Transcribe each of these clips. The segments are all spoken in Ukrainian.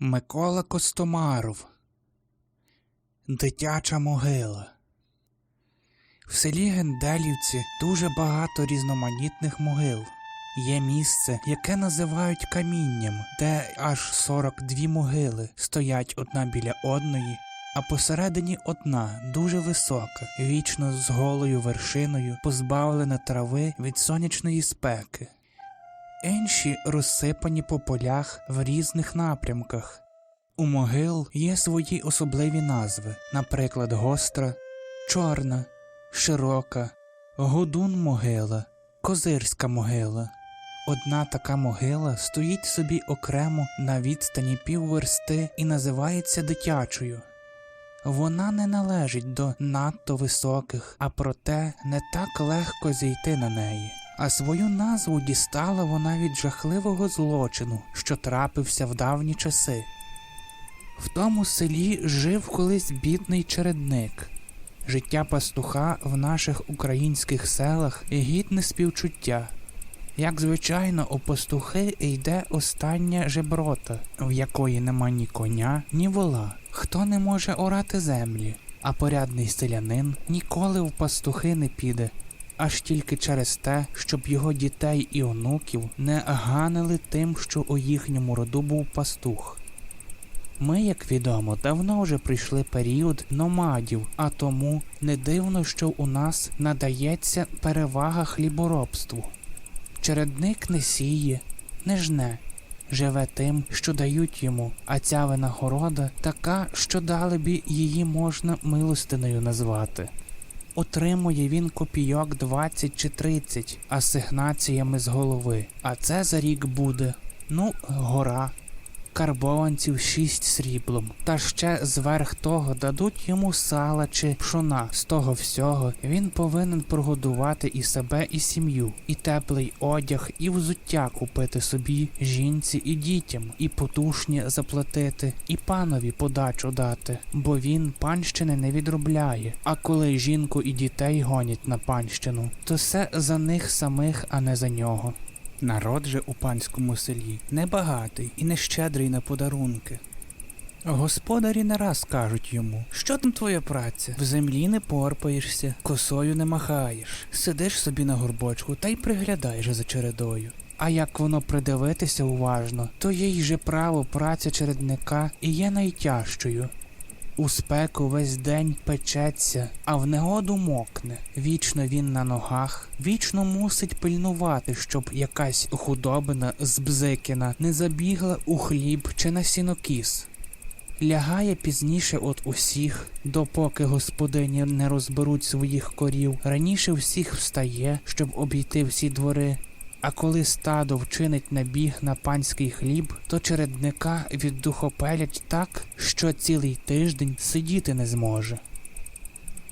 Микола Костомаров Дитяча могила. В селі Генделівці дуже багато різноманітних могил. Є місце, яке називають камінням, де аж 42 могили стоять одна біля одної, а посередині одна дуже висока, вічно з голою вершиною, позбавлена трави від сонячної спеки. Інші розсипані по полях в різних напрямках. У могил є свої особливі назви, наприклад, гостра, чорна, широка, годун могила, козирська могила. Одна така могила стоїть собі окремо на відстані півверсти і називається дитячою. Вона не належить до надто високих, а проте не так легко зійти на неї. А свою назву дістала вона від жахливого злочину, що трапився в давні часи. В тому селі жив колись бідний чередник. Життя пастуха в наших українських селах гідне співчуття. Як звичайно, у пастухи йде остання жеброта, в якої нема ні коня, ні вола, хто не може орати землі, а порядний селянин ніколи в пастухи не піде, аж тільки через те, щоб його дітей і онуків не ганили тим, що у їхньому роду був пастух. Ми, як відомо, давно вже прийшли період номадів, а тому не дивно, що у нас надається перевага хліборобству. Чередник не сіє, не жне, живе тим, що дають йому, а ця винагорода така, що далебі її можна милостиною назвати. Отримує він копійок 20 чи 30 асигнаціями з голови, а це за рік буде, ну, гора карбованців шість сріблом, та ще зверх того дадуть йому сала чи пшона. З того всього він повинен прогодувати і себе, і сім'ю, і теплий одяг, і взуття купити собі, жінці і дітям, і потушні заплатити, і панові подачу дати, бо він панщини не відробляє. А коли жінку і дітей гонять на панщину, то все за них самих, а не за нього. Народ же у панському селі небагатий і нещедрий на подарунки. Господарі не раз кажуть йому, що там твоя праця? В землі не порпаєшся, косою не махаєш, сидиш собі на горбочку та й приглядаєш за чередою. А як воно придивитися уважно, то їй же право праця чередника і є найтяжчою. У спеку весь день печеться, а в негоду мокне. Вічно він на ногах, вічно мусить пильнувати, щоб якась худобина з бзикина не забігла у хліб чи на сінокіс. Лягає пізніше от усіх, допоки господині не розберуть своїх корів. Раніше всіх встає, щоб обійти всі двори. А коли стадо вчинить набіг на панський хліб, то чередника віддухопелять так, що цілий тиждень сидіти не зможе.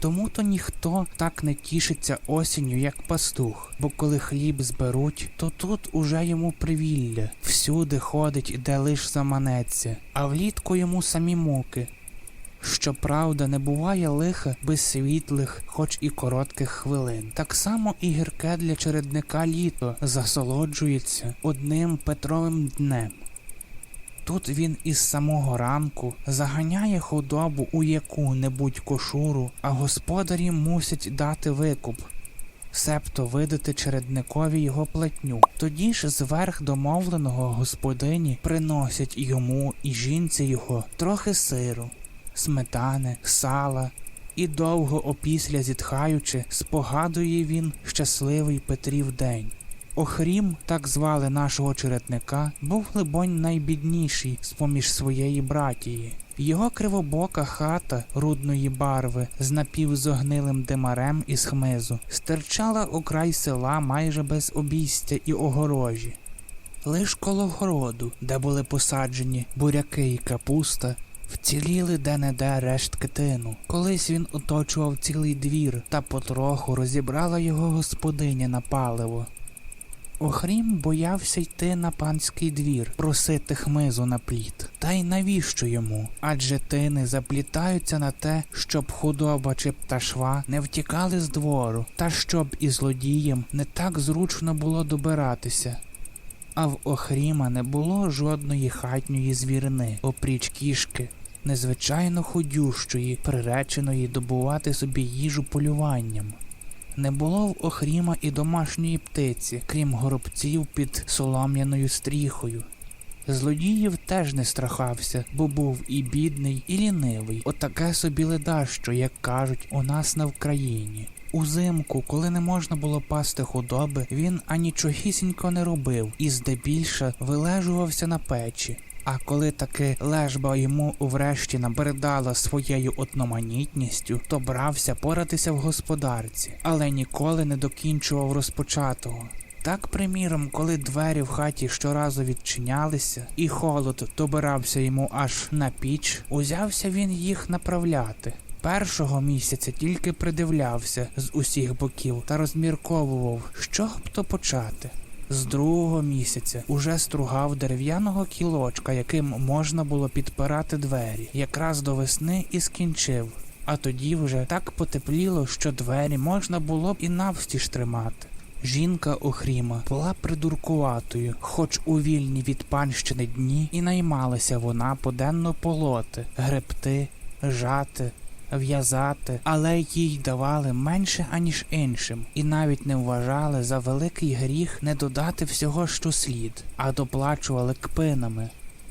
Тому то ніхто так не тішиться осінню, як пастух, бо коли хліб зберуть, то тут уже йому привілля, всюди ходить, де лиш заманеться, а влітку йому самі муки. Щоправда, не буває лиха без світлих, хоч і коротких хвилин. Так само і гірке для чередника літо засолоджується одним Петровим днем. Тут він із самого ранку заганяє худобу у яку-небудь кошуру, а господарі мусять дати викуп, себто видати чередникові його платню. Тоді ж зверх домовленого господині приносять йому і жінці його трохи сиру, сметани, сала, і довго опісля зітхаючи, спогадує він щасливий Петрів день. Охрім, так звали нашого чередника, був глибонь найбідніший з поміж своєї братії. Його кривобока хата рудної барви з напівзогнилим димарем із хмизу стирчала у край села майже без обійстя і огорожі. Лиш коло городу, де були посаджені буряки і капуста, вціліли де-не-де рештки тину. Колись він оточував цілий двір та потроху розібрала його господиня на паливо. Охрім боявся йти на панський двір, просити хмизу на плід. Та й навіщо йому? Адже тини заплітаються на те, щоб худоба чи пташва не втікали з двору, та щоб і злодіям не так зручно було добиратися. А в Охріма не було жодної хатньої звірини, опріч кішки, незвичайно ходющої, приреченої добувати собі їжу полюванням. Не було в Охріма і домашньої птиці, крім горобців під солом'яною стріхою. Злодіїв теж не страхався, бо був і бідний, і лінивий. Отаке собі ледащо, як кажуть, у нас на Вкраїні. Узимку, коли не можна було пасти худоби, він анічогісінько не робив і здебільше вилежувався на печі. А коли таки лежба йому врешті набридала своєю одноманітністю, то брався поратися в господарці, але ніколи не докінчував розпочатого. Так, приміром, коли двері в хаті щоразу відчинялися, і холод добирався йому аж на піч, узявся він їх направляти. Першого місяця тільки придивлявся з усіх боків та розмірковував, що б то почати. З другого місяця уже стругав дерев'яного кілочка, яким можна було підпирати двері, якраз до весни і скінчив. А тоді вже так потепліло, що двері можна було б і навстіж тримати. Жінка Охріма була придуркуватою, хоч у вільні від панщини дні, і наймалася вона поденно полоти, гребти, жати, в'язати, але їй давали менше аніж іншим, і навіть не вважали за великий гріх не додати всього, що слід, а доплачували кпинами.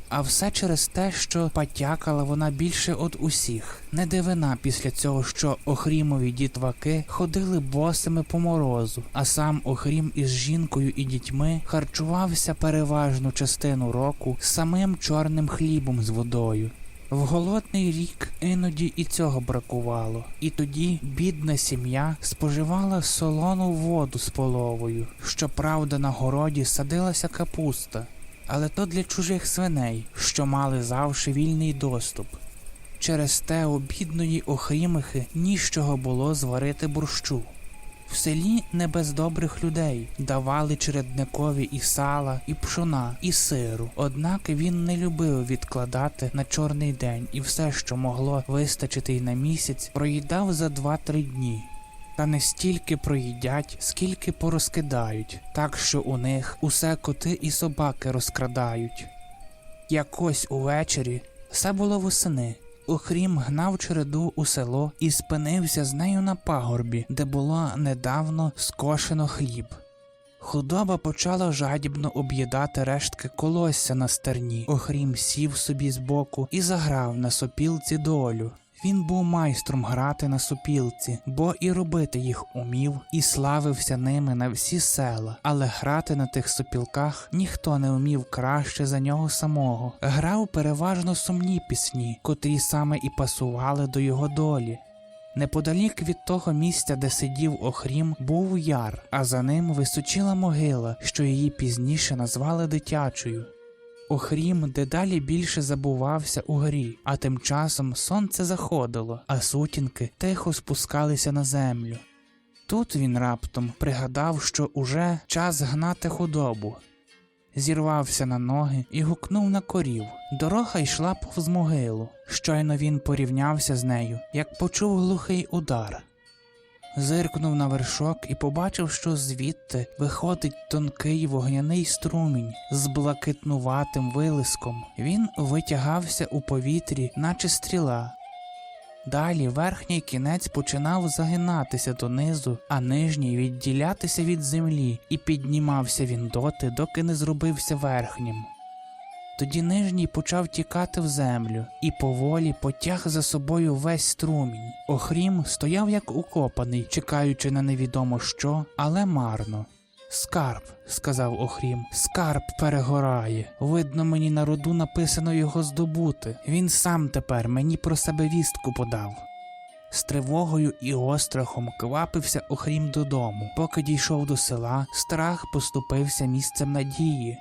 А все через те, що потякала вона більше од усіх. Не дивина після цього, що Охрімові дітваки ходили босими по морозу, а сам Охрім із жінкою і дітьми харчувався переважну частину року самим чорним хлібом з водою. В голодний рік іноді і цього бракувало, і тоді бідна сім'я споживала солону воду з половою. Щоправда, на городі садилася капуста, але то для чужих свиней, що мали завжди вільний доступ. Через те у бідної Охрімихи ніщого було зварити борщу. В селі не без добрих людей давали чередникові і сала, і пшона, і сиру. Однак він не любив відкладати на чорний день, і все, що могло вистачити й на місяць, проїдав за два-три дні. Та не стільки проїдять, скільки порозкидають, так що у них усе коти і собаки розкрадають. Якось увечері все було восени. Охрім гнав череду у село і спинився з нею на пагорбі, де було недавно скошено хліб. Худоба почала жадібно об'їдати рештки колосся на стерні. Охрім сів собі збоку і заграв на сопілці долю. Він був майстром грати на сопілці, бо і робити їх умів, і славився ними на всі села, але грати на тих сопілках ніхто не умів краще за нього самого. Грав переважно сумні пісні, котрі саме і пасували до його долі. Неподалік від того місця, де сидів Охрім, був яр, а за ним височила могила, що її пізніше назвали дитячою. Охрім дедалі більше забувався у горі, а тим часом сонце заходило, а сутінки тихо спускалися на землю. Тут він раптом пригадав, що уже час гнати худобу. Зірвався на ноги і гукнув на корів. Дорога йшла повз могилу. Щойно він порівнявся з нею, як почув глухий удар. Зиркнув на вершок і побачив, що звідти виходить тонкий вогняний струмінь з блакитнуватим вилиском. Він витягався у повітрі, наче стріла. Далі верхній кінець починав загинатися донизу, а нижній відділятися від землі, і піднімався він доти, доки не зробився верхнім. Тоді нижній почав тікати в землю і поволі потяг за собою весь струмінь. Охрім стояв як укопаний, чекаючи на невідомо що, але марно. Скарб, сказав Охрім, скарб перегорає. Видно, мені на роду написано його здобути. Він сам тепер мені про себе вістку подав. З тривогою і острахом квапився Охрім додому. Поки дійшов до села, страх поступився місцем надії.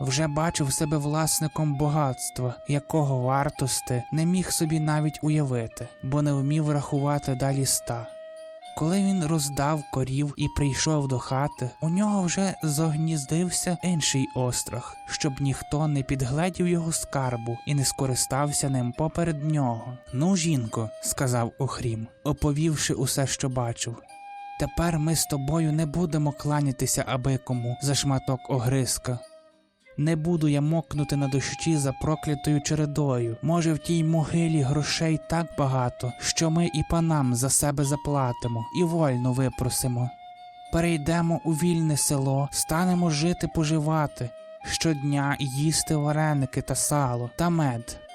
Вже бачив себе власником багатства, якого вартости не міг собі навіть уявити, бо не вмів рахувати далі ста. Коли він роздав корів і прийшов до хати, у нього вже зогніздився інший острах, щоб ніхто не підгледів його скарбу і не скористався ним поперед нього. Ну, жінко, сказав Охрім, оповівши усе, що бачив. Тепер ми з тобою не будемо кланятися абикому за шматок огриска. Не буду я мокнути на дощі за проклятою чередою. Може, в тій могилі грошей так багато, що ми і панам за себе заплатимо і вольно випросимо. Перейдемо у вільне село, станемо жити поживати, щодня їсти вареники та сало та мед.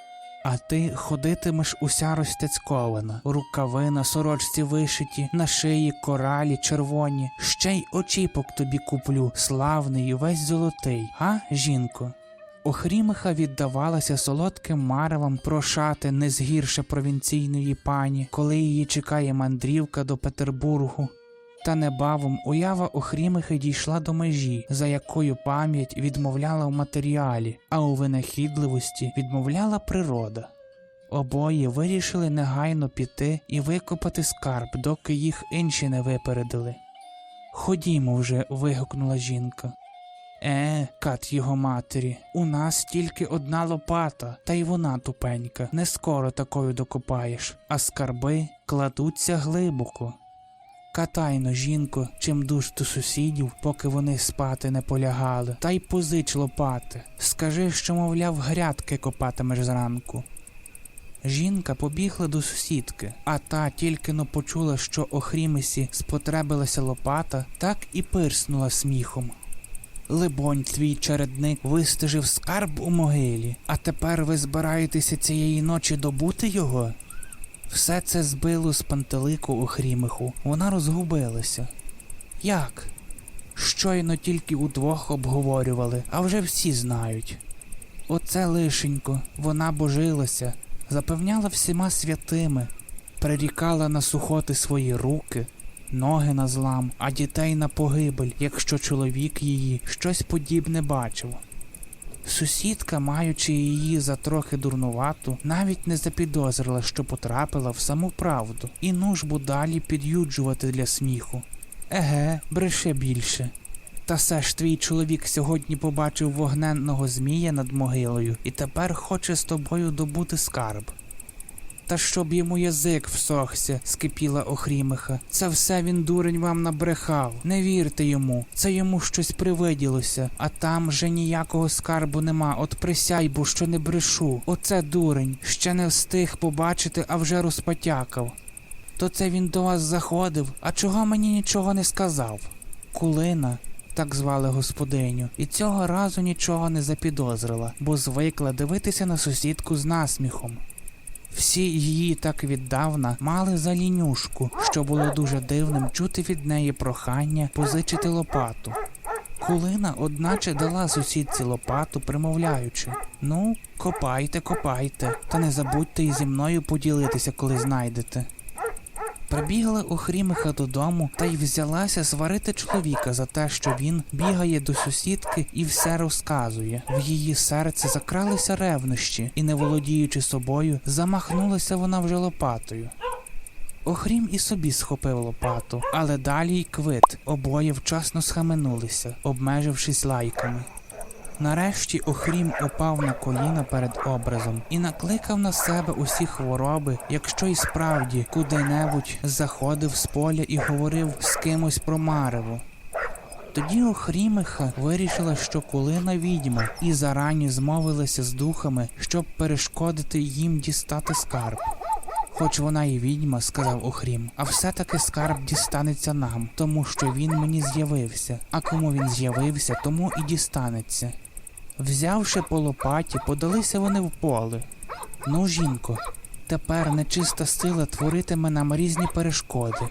А ти ходитимеш уся розтяцькована, рукави на сорочці вишиті, на шиї коралі червоні, ще й очіпок тобі куплю, славний весь золотий, а, жінко? Охрімиха віддавалася солодким маревам прошати не згірше провінційної пані, коли її чекає мандрівка до Петербургу. Та небавом уява Охрімихи дійшла до межі, за якою пам'ять відмовляла в матеріалі, а у винахідливості відмовляла природа. Обоє вирішили негайно піти і викопати скарб, доки їх інші не випередили. Ходімо вже. вигукнула жінка. Е, кат його матері, у нас тільки одна лопата, та й вона тупенька, не скоро такою докопаєш, а скарби кладуться глибоко. Катайно, жінко, чим душ до сусідів, поки вони спати не полягали, та й позич лопати. Скажи, що, мовляв, грядки копатимеш зранку. Жінка побігла до сусідки, а та тільки но почула, що охрімисі спотребилася лопата, так і пирснула сміхом. Либонь, твій чередник вистежив скарб у могилі, а тепер ви збираєтеся цієї ночі добути його? Все це збило з пантелику Охрімиху. Вона розгубилася. Як? Щойно тільки удвох обговорювали, а вже всі знають. Оце лишенько, вона божилася, запевняла всіма святими, прирікала на сухоти свої руки, ноги на злам, а дітей на погибель, якщо чоловік її щось подібне бачив. Сусідка, маючи її за трохи дурнувату, навіть не запідозрила, що потрапила в саму правду, і нужбу далі під'юджувати для сміху. Еге, бреше більше. Та все ж твій чоловік сьогодні побачив вогненного змія над могилою і тепер хоче з тобою добути скарб. Та щоб йому язик всохся, скипіла Охрімиха. Це все він дурень вам набрехав. Не вірте йому, це йому щось привиділося, а там же ніякого скарбу нема. От присяй, бо що не брешу. Оце дурень, ще не встиг побачити, а вже розпотякав. То це він до вас заходив, а чого мені нічого не сказав? Кулина, так звали господиню, і цього разу нічого не запідозрила, бо звикла дивитися на сусідку з насміхом. Всі її так віддавна мали за лінюшку, що було дуже дивним чути від неї прохання позичити лопату. Кулина, одначе, дала сусідці лопату, примовляючи Ну, копайте, копайте, та не забудьте і зі мною поділитися, коли знайдете. Прибігла Охрімиха додому та й взялася сварити чоловіка за те, що він бігає до сусідки і все розказує. В її серце закралися ревнощі, і, не володіючи собою, замахнулася вона вже лопатою. Охрім і собі схопив лопату, але далі й квит. Обоє вчасно схаменулися, обмежившись лайками. Нарешті Охрім упав на коліна перед образом і накликав на себе усі хвороби, якщо й справді куди-небудь заходив з поля і говорив з кимось про мареву. Тоді Охрімиха вирішила, що кулина відьма, і зарані змовилася з духами, щоб перешкодити їм дістати скарб. Хоч вона і відьма, сказав Охрім, а все-таки скарб дістанеться нам, тому що він мені з'явився, а кому він з'явився, тому і дістанеться. Взявши по лопаті, подалися вони в поле. Ну, жінко, тепер нечиста сила творитиме нам різні перешкоди,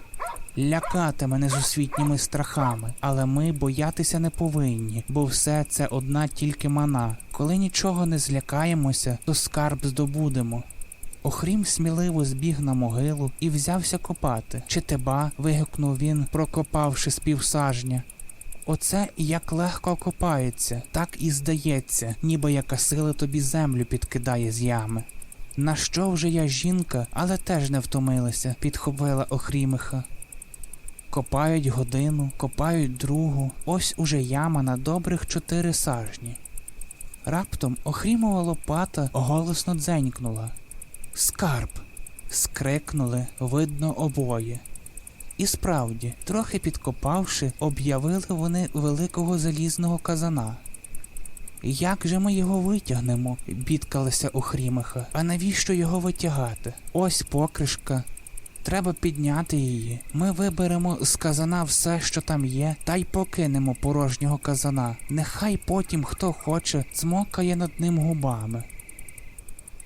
лякатиме незусвітніми страхами, але ми боятися не повинні, бо все це одна тільки мана. Коли нічого не злякаємося, то скарб здобудемо. Охрім сміливо збіг на могилу і взявся копати. Чи теба? вигукнув він, прокопавши з півсажня. Оце як легко копається, так і здається, ніби яка сила тобі землю підкидає з ями. На що вже я жінка, але теж не втомилася, підхопила Охрімиха. Копають годину, копають другу, ось уже яма на добрих чотири сажні. Раптом Охрімова лопата голосно дзенькнула. Скарб. скрикнули, видно, обоє. І справді, трохи підкопавши, об'явили вони великого залізного казана. Як же ми його витягнемо? бідкалася Охрімиха. А навіщо його витягати? Ось покришка. Треба підняти її. Ми виберемо з казана все, що там є, та й покинемо порожнього казана. Нехай потім, хто хоче, цмокає над ним губами.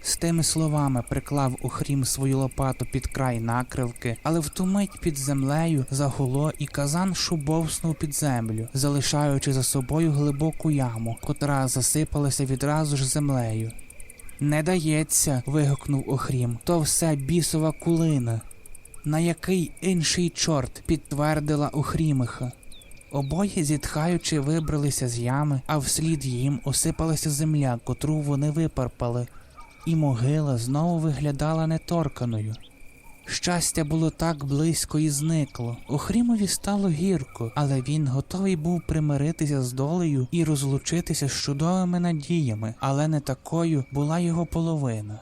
З тими словами приклав Охрім свою лопату під край накривки, але в ту мить під землею загуло і казан шубовснув під землю, залишаючи за собою глибоку яму, котра засипалася відразу ж землею. Не дається. вигукнув Охрім. То все бісова кулина. На який інший чорт підтвердила Охрімиха. Обоє зітхаючи вибралися з ями, а вслід їм осипалася земля, котру вони випарпали, і могила знову виглядала неторканою. Щастя було так близько і зникло. Охрімові стало гірко, але він готовий був примиритися з долею і розлучитися з чудовими надіями, але не такою була його половина.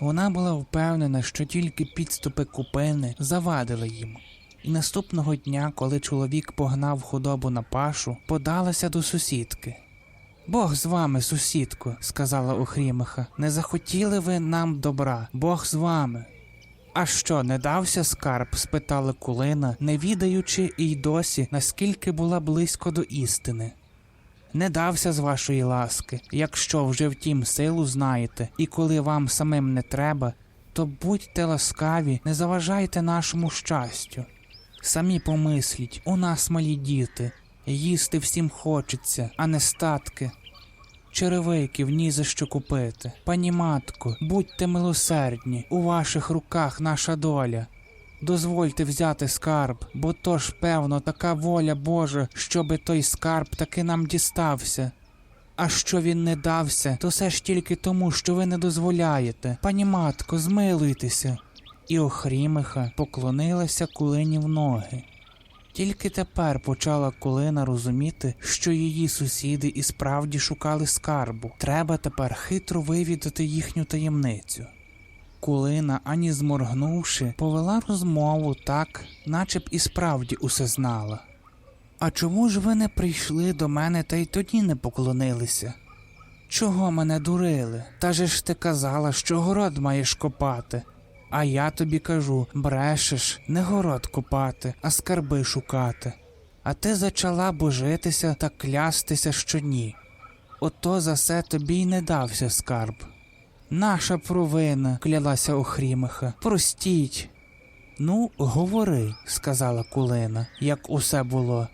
Вона була впевнена, що тільки підступи купини завадили їм. І наступного дня, коли чоловік погнав худобу на пашу, подалася до сусідки. Бог з вами, сусідко, сказала Охрімиха. Не захотіли ви нам добра, Бог з вами. А що, не дався скарб? спитала Кулина, не відаючи і досі, наскільки була близько до істини. Не дався з вашої ласки, якщо вже втім силу знаєте, і коли вам самим не треба, то будьте ласкаві, не заважайте нашому щастю. Самі помисліть, у нас малі діти, їсти всім хочеться, а не статки. Черевиків ні за що купити. Пані матко, будьте милосердні, у ваших руках наша доля. Дозвольте взяти скарб, бо то ж, певно, така воля Божа, щоби той скарб таки нам дістався. А що він не дався, то все ж тільки тому, що ви не дозволяєте. Пані матко, змилуйтеся. І Охрімиха поклонилася кулині в ноги. Тільки тепер почала Кулина розуміти, що її сусіди і справді шукали скарбу. Треба тепер хитро вивідати їхню таємницю. Кулина, ані зморгнувши, повела розмову так, наче б і справді усе знала. А чому ж ви не прийшли до мене та й тоді не поклонилися? Чого мене дурили? Та же ж ти казала, що город маєш копати. А я тобі кажу, брешеш, не город копати, а скарби шукати. А ти зачала божитися та клястися, що ні. Ото за се тобі й не дався скарб. Наша провина, клялася Охрімиха. Простіть. Ну, говори, сказала Кулина, як усе було.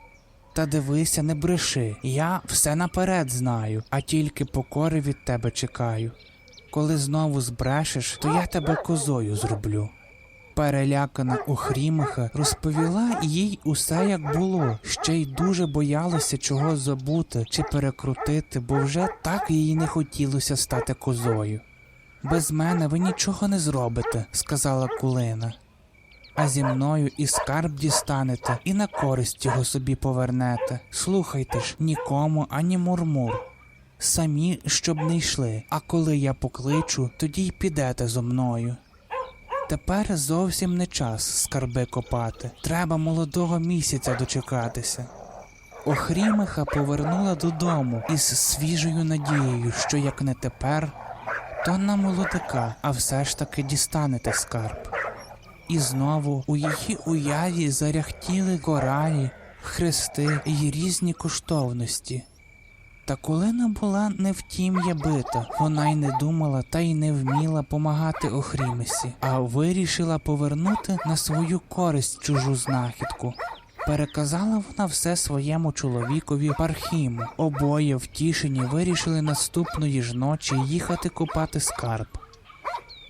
Та дивися, не бреши. Я все наперед знаю, а тільки покори від тебе чекаю. Коли знову збрешеш, то я тебе козою зроблю. Перелякана Охрімиха розповіла їй усе як було, ще й дуже боялася чого забути чи перекрутити, бо вже так їй не хотілося стати козою. Без мене ви нічого не зробите, сказала Кулина. А зі мною і скарб дістанете, і на користь його собі повернете. Слухайте ж, нікому ані мурмур. Самі щоб не йшли, а коли я покличу, тоді й підете зо мною. Тепер зовсім не час скарби копати. Треба молодого місяця дочекатися. Охрімиха повернула додому із свіжою надією, що як не тепер, то на молодика, а все ж таки дістанете скарб. І знову у її уяві заряхтіли коралі, хрести й різні коштовності. Та Кулина була не в втім'я бита, вона й не думала та й не вміла помагати Охрімесі, а вирішила повернути на свою користь чужу знахідку. Переказала вона все своєму чоловікові Пархіму. Обоє втішені вирішили наступної ж ночі їхати копати скарб.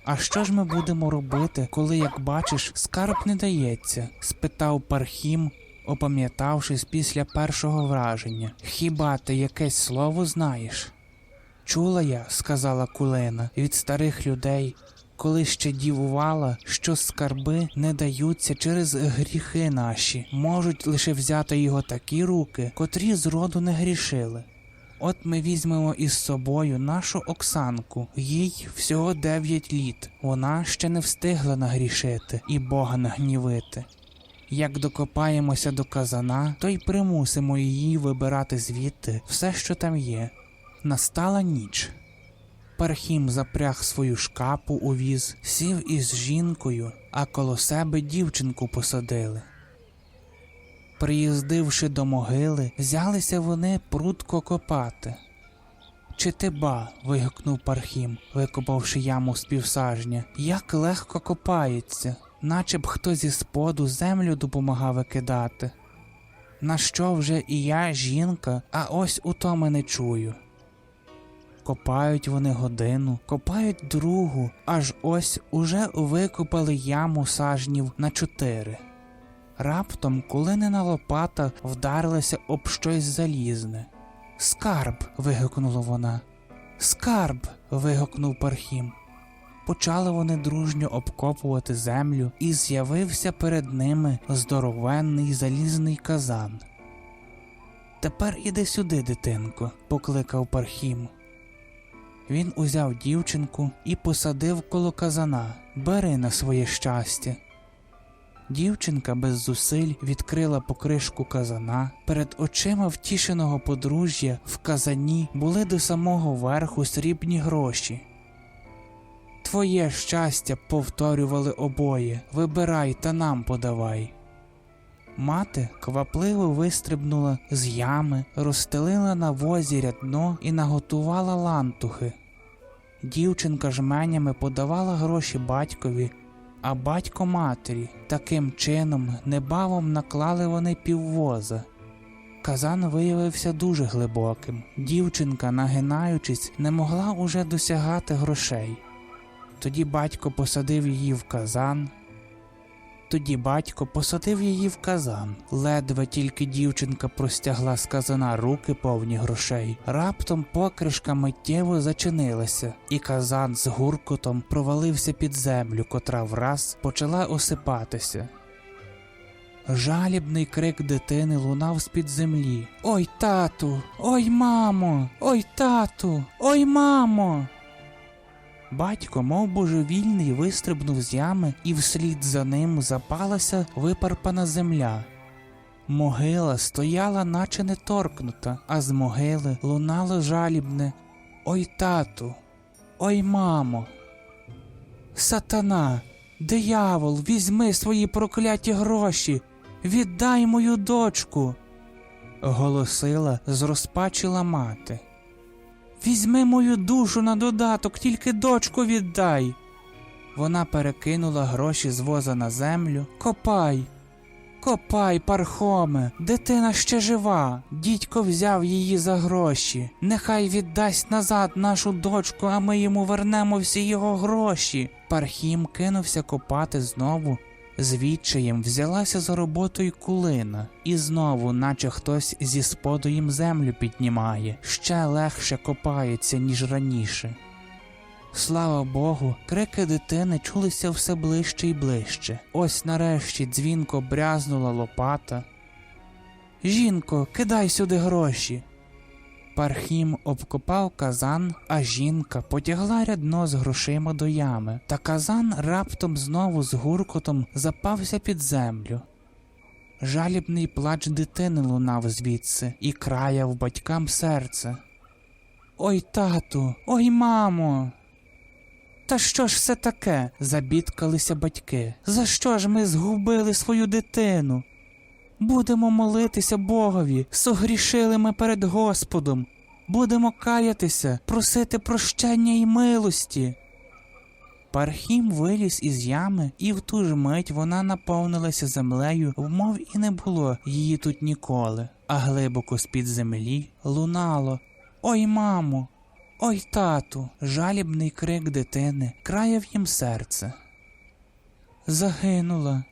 А що ж ми будемо робити, коли, як бачиш, скарб не дається? спитав Пархім, опам'ятавшись після першого враження. Хіба ти якесь слово знаєш? Чула я, сказала Кулина, від старих людей, коли ще дівувала, що скарби не даються через гріхи наші, можуть лише взяти його такі руки, котрі зроду не грішили. От ми візьмемо із собою нашу Оксанку, їй всього дев'ять літ. Вона ще не встигла нагрішити і Бога нагнівити. Як докопаємося до казана, то й примусимо її вибирати звідти все, що там є. Настала ніч. Пархім запряг свою шкапу у віз, сів із жінкою, а коло себе дівчинку посадили. Приїздивши до могили, взялися вони прудко копати. Чи ти ба? вигукнув Пархім, викопавши яму з півсажня. Як легко копається, наче б хто зі споду землю допомагав викидати. На що вже і я жінка, а ось утоми не чую. Копають вони годину, копають другу, аж ось уже викопали яму сажнів на чотири. Раптом кулинина лопата вдарилася об щось залізне. Скарб. вигукнула вона. Скарб. вигукнув Пархім. Почали вони дружньо обкопувати землю, і з'явився перед ними здоровенний залізний казан. Тепер іди сюди, дитинко, покликав Пархім. Він узяв дівчинку і посадив коло казана. Бери на своє щастя. Дівчинка без зусиль відкрила покришку казана. Перед очима втішеного подружжя в казані були до самого верху срібні гроші. Твоє щастя, повторювали обоє, вибирай та нам подавай. Мати квапливо вистрибнула з ями, розстелила на возі рядно і наготувала лантухи. Дівчинка жменями подавала гроші батькові, а батько матері. Таким чином, небавом наклали вони піввоза. Казан виявився дуже глибоким. Дівчинка, нагинаючись, не могла уже досягати грошей. Тоді батько посадив її в казан. Тоді батько посадив її в казан. Ледве тільки дівчинка простягла з казана руки повні грошей. Раптом покришка миттєво зачинилася, і казан з гуркотом провалився під землю, котра враз почала осипатися. Жалібний крик дитини лунав з-під землі. Ой, тату! Ой, мамо! Ой, тату! Ой, мамо! Батько, мов божевільний, вистрибнув з ями, і вслід за ним запалася випарпана земля. Могила стояла, наче не торкнута, а з могили лунало жалібне Ой, тату, ой, мамо. Сатана, диявол, візьми свої прокляті гроші, віддай мою дочку. голосила зрозпачила мати. Візьми мою душу на додаток, тільки дочку віддай. Вона перекинула гроші з воза на землю. Копай, копай, пархоме, дитина ще жива. Дідько взяв її за гроші. Нехай віддасть назад нашу дочку, а ми йому вернемо всі його гроші. Пархім кинувся копати знову. З відчаєм взялася за роботою кулина, і знову, наче хтось зі споду їм землю піднімає, ще легше копається, ніж раніше. Слава Богу, крики дитини чулися все ближче і ближче. Ось нарешті дзвінко брязнула лопата. Жінко, кидай сюди гроші. Пархім обкопав казан, а жінка потягла рядно з грошима до ями, та казан раптом знову з гуркотом запався під землю. Жалібний плач дитини лунав звідси і краяв батькам серце. Ой, тату, ой, мамо. Та що ж все таке? забідкалися батьки. За що ж ми згубили свою дитину? Будемо молитися Богові, согрішили ми перед Господом, будемо каятися, просити прощення і милості. Пархім виліз із ями, і в ту ж мить вона наповнилася землею, вмов і не було її тут ніколи, а глибоко з-під землі лунало. Ой, мамо, ой, тату, жалібний крик дитини краяв їм серце. Загинула,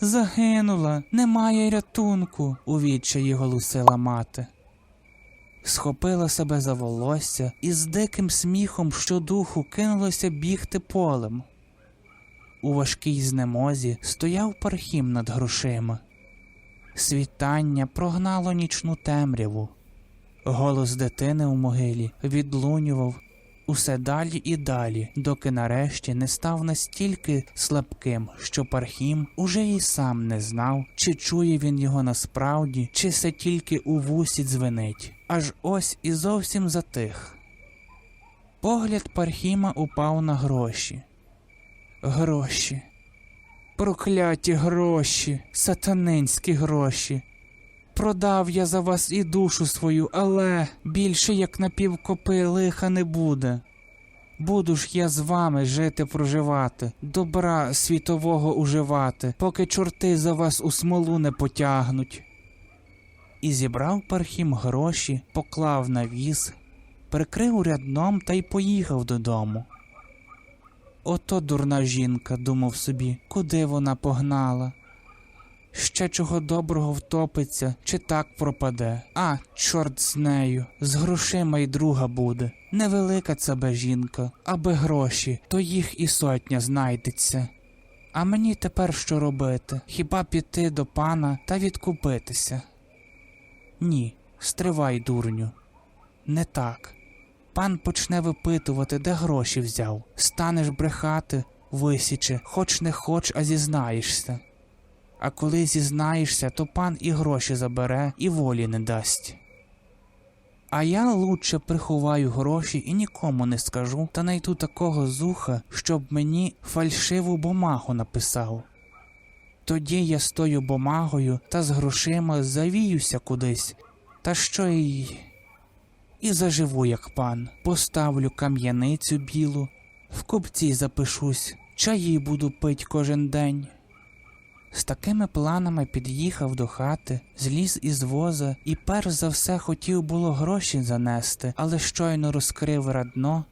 Загинула, немає рятунку, у відчаї голосила мати. Схопила себе за волосся і з диким сміхом щодуху кинулася бігти полем. У важкій знемозі стояв пархім над грошима. Світання прогнало нічну темряву. Голос дитини у могилі відлунював усе далі і далі, доки нарешті не став настільки слабким, що Пархім уже й сам не знав, чи чує він його насправді, чи це тільки у вусі дзвенить. Аж ось і зовсім затих. Погляд Пархіма упав на гроші. Гроші. Прокляті гроші, сатанинські гроші. Продав я за вас і душу свою, але більше як на півкопи лиха не буде. Буду ж я з вами жити проживати, добра світового уживати, поки чорти за вас у смолу не потягнуть. І зібрав Пархім гроші, поклав на віз, прикрив рядном та й поїхав додому. Ото дурна жінка, думав собі, куди вона погнала. Ще чого доброго втопиться, чи так пропаде. А, чорт з нею, з грошима й друга буде. Невелика це бе жінка, аби гроші, то їх і сотня знайдеться. А мені тепер що робити? Хіба піти до пана та відкупитися? Ні, стривай, дурню. Не так. Пан почне випитувати, де гроші взяв. Станеш брехати, висіче, хоч не хоч, а зізнаєшся. А коли зізнаєшся, то пан і гроші забере, і волі не дасть. А я лучше приховаю гроші і нікому не скажу, та найду такого зуха, щоб мені фальшиву бумагу написав. Тоді я з тою бумагою та з грошима завіюся кудись, та що й. І заживу, як пан, поставлю кам'яницю білу, в купці запишусь, чаї буду пить кожен день. З такими планами під'їхав до хати, зліз із воза і перш за все хотів було гроші занести, але щойно розкрив радно,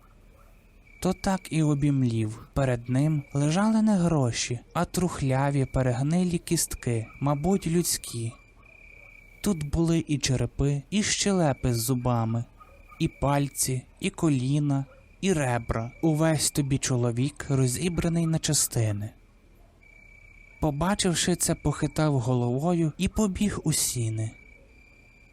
то так і обімлів. Перед ним лежали не гроші, а трухляві перегнилі кістки, мабуть, людські. Тут були і черепи, і щелепи з зубами, і пальці, і коліна, і ребра. Увесь тобі чоловік розібраний на частини. Побачивши це, похитав головою і побіг у сіни.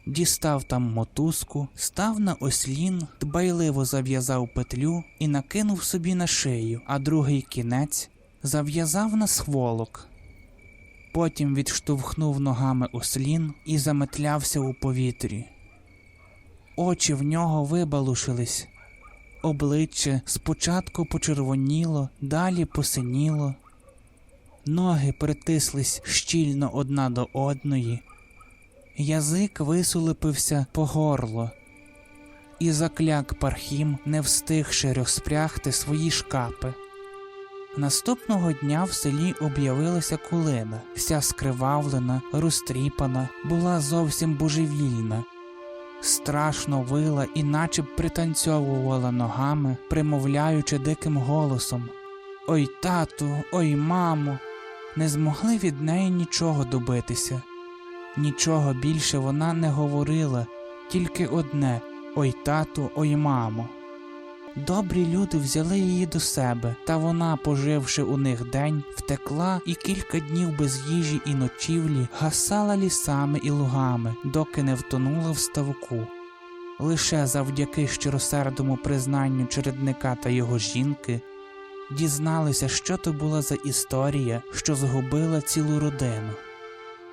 Дістав там мотузку, став на ослін, дбайливо зав'язав петлю і накинув собі на шию, а другий кінець зав'язав на сволок. Потім відштовхнув ногами ослін і заметлявся у повітрі. Очі в нього вибалушились, обличчя спочатку почервоніло, далі посиніло. Ноги притислись щільно одна до одної, язик висулипився по горло, і закляк Пархім, не встигши розпрягти свої шкапи. Наступного дня в селі об'явилася кулина, вся скривавлена, розтріпана, була зовсім божевільна. Страшно вила і наче пританцьовувала ногами, примовляючи диким голосом Ой, тату, ой, мамо. Не змогли від неї нічого добитися. Нічого більше вона не говорила, тільки одне ой, тату, ой, мамо. Добрі люди взяли її до себе, та вона, поживши у них день, втекла і кілька днів без їжі і ночівлі гасала лісами і лугами, доки не втонула в ставку. Лише завдяки щиросердому признанню чередника та його жінки дізналися, що то була за історія, що згубила цілу родину.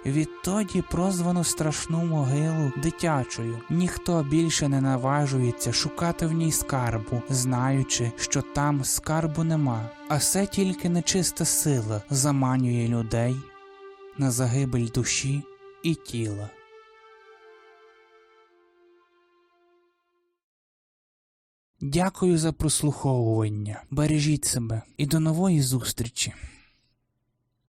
Відтоді прозвано страшну могилу дитячою. Ніхто більше не наважується шукати в ній скарбу, знаючи, що там скарбу нема, а все тільки нечиста сила заманює людей на загибель душі і тіла. Дякую за прослуховування. Бережіть себе і до нової зустрічі.